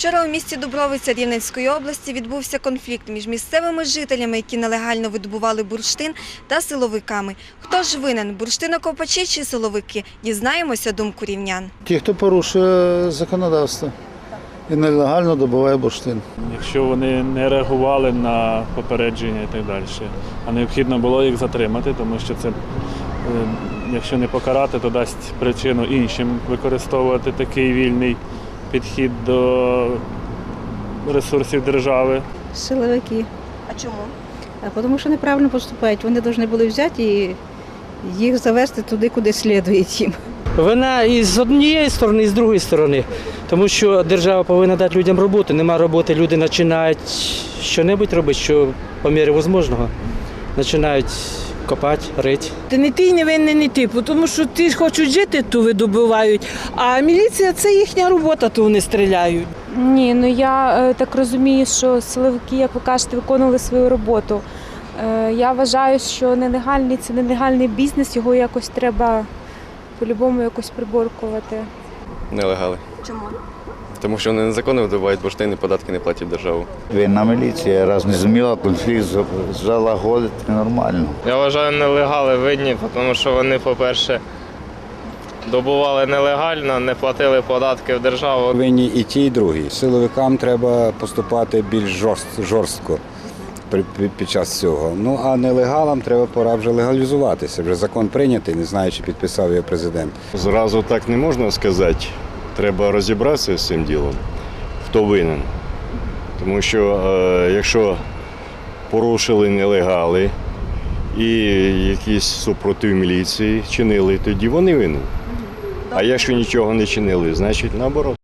Вчора у місті Дубровиця Рівненської області відбувся конфлікт між місцевими жителями, які нелегально видобували бурштин, та силовиками. Хто ж винен, бурштинокопачі чи силовики? Дізнаємося думку рівнян. Ті, хто порушує законодавство і нелегально добуває бурштин. якщо вони не реагували на попередження і так далі. А необхідно було їх затримати, тому що це, е, якщо не покарати, то дасть причину іншим використовувати такий вільний підхід до ресурсів держави. Силовики. А чому? А тому що неправильно поступають. Вони повинні були взяти і їх завести туди, куди слідує їм. Вона і з однієї сторони, і з другої сторони. Тому що держава повинна дати людям роботу. Нема роботи, люди починають що-небудь робити, що по мірі можливого. Починають копати, рити. Ти не ти не винний, не ти, тому що ті ж хочуть жити, то видобувають. А міліція це їхня робота, то вони стріляють. Ні, ну я е, так розумію, що силовики, як ви кажете, виконували свою роботу. Е, я вважаю, що нелегальний це нелегальний бізнес, його якось треба по-любому якось приборкувати. Нелегали. Чому? Тому що вони незаконно видобувають бурштин і податки не платять державу. Винна міліція, раз не зуміла конфлікт залагодити нормально. Я вважаю, нелегали винні, тому що вони, по-перше, добували нелегально, не платили податки в державу. Винні і ті, і другі. Силовикам треба поступати більш жорст- жорстко під- під час цього. Ну а нелегалам треба пора вже легалізуватися. Вже закон прийнятий, не знаю, чи підписав його президент. Зразу так не можна сказати. Треба розібратися з цим ділом, хто винен. Тому що е, якщо порушили нелегали і якийсь супротив міліції чинили, тоді вони винні. А якщо нічого не чинили, значить наоборот.